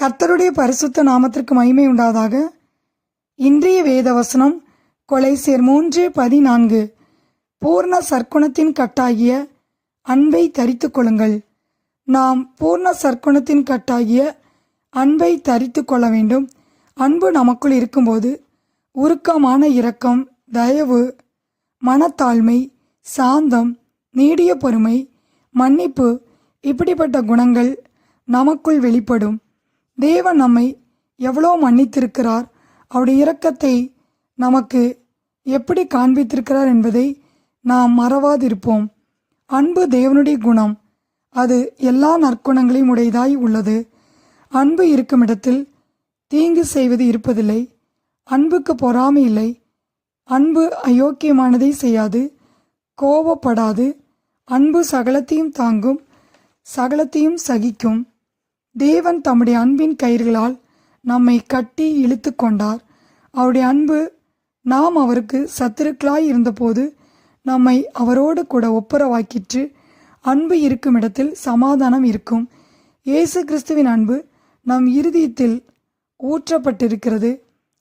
கர்த்தருடைய பரிசுத்த நாமத்திற்கு மகிமை உண்டாதாக இன்றைய வேதவசனம் கொலைசேர் மூன்று பதினான்கு. பூர்ண சர்க்குணத்தின் கட்டாகிய அன்பை தரித்து கொள்ளுங்கள். நாம் பூர்ண சர்க்குணத்தின் கட்டாகிய அன்பை தரித்து கொள்ள வேண்டும். அன்பு நமக்குள் இருக்கும்போது உருக்கமான இரக்கம் தயவு மனத்தாழ்மை சாந்தம் நீடிய பொறுமை மன்னிப்பு இப்படிப்பட்ட குணங்கள் நமக்குள் வெளிப்படும். தேவன் நம்மை எவ்வளோ மன்னித்திருக்கிறார்? அவருடைய இரக்கத்தை நமக்கு எப்படி காண்பித்திருக்கிறார் என்பதை நாம் மறவாதிருப்போம். அன்பு தேவனுடைய குணம். அது எல்லா நற்குணங்களையும் உடையதாய் உள்ளது. அன்பு இருக்கும் இடத்தில் தீங்கு செய்வது இருப்பதில்லை. அன்புக்கு பொறாமை இல்லை. அன்பு அயோக்கியமானதை செய்யாது. கோபப்படாது. அன்பு சகலத்தையும் தாங்கும். சகலத்தையும் சகிக்கும். தேவன் தம்முடைய அன்பின் கயிறுகளால் நம்மை கட்டி இழுத்து கொண்டார். அவருடைய அன்பு நாம் அவருக்கு சத்துருக்களாய் இருந்தபோது நம்மை அவரோடு கூட ஒப்புரவாக்கிற்று. அன்பு இருக்கும் இடத்தில் சமாதானம் இருக்கும். இயேசு கிறிஸ்துவின் அன்பு நம் இருதயத்தில் ஊற்றப்பட்டிருக்கிறது.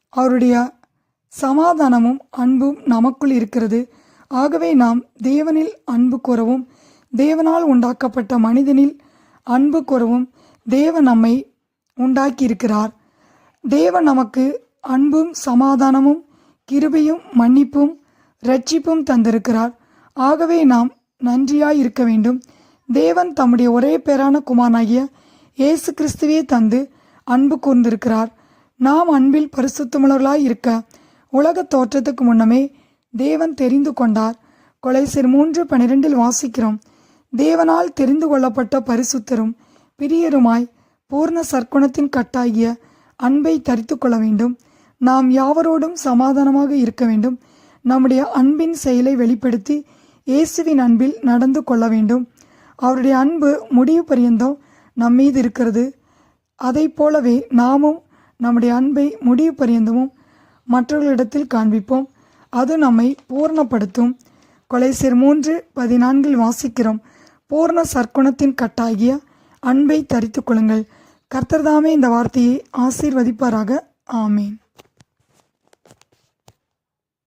அவருடைய சமாதானமும் அன்பும் நமக்குள் இருக்கிறது. ஆகவே நாம் தேவனில் அன்பு கூறவும் தேவனால் உண்டாக்கப்பட்ட மனிதனில் அன்பு கூறவும் தேவன் நம்மை உண்டாக்கியிருக்கிறார். தேவன் நமக்கு அன்பும் சமாதானமும் கிருபையும் மன்னிப்பும் ரட்சிப்பும் தந்திருக்கிறார். ஆகவே நாம் நன்றியாய் இருக்க வேண்டும். தேவன் தம்முடைய ஒரே பேரான குமாரனாகிய இயேசு கிறிஸ்துவே தந்து அன்பு கூர்ந்திருக்கிறார். நாம் அன்பில் பரிசுத்தமுள்ளவர்களாய் இருக்க உலக தோற்றத்துக்கு முன்னமே தேவன் தெரிந்து கொண்டார். கொலைசிர் மூன்று பனிரெண்டில் வாசிக்கிறோம். தேவனால் தெரிந்து கொள்ளப்பட்ட பரிசுத்தரும் பிரியருமாய் பூர்ண சர்க்குணத்தின் கட்டாகிய அன்பை தரித்து கொள்ள வேண்டும். நாம் யாவரோடும் சமாதானமாக இருக்க வேண்டும். நம்முடைய அன்பின் செயலை வெளிப்படுத்தி இயேசுவின் அன்பில் நடந்து கொள்ள வேண்டும். அவருடைய அன்பு முடிவு பரியந்தம் நம் மீது இருக்கிறது. அதை போலவே நாமும் நம்முடைய அன்பை முடிவு பரியந்தமும் மற்றவர்களிடத்தில் காண்பிப்போம். அது நம்மை பூர்ணப்படுத்தும். கொலைசிர் மூன்று பதினான்கில் வாசிக்கிறோம். பூர்ண சர்க்குணத்தின் கட்டாகிய அன்பை தரித்துக் கொள்ளுங்கள். கர்த்தர்தாமே இந்த வார்த்தையை ஆசீர்வதிப்பாராக. ஆமீன்.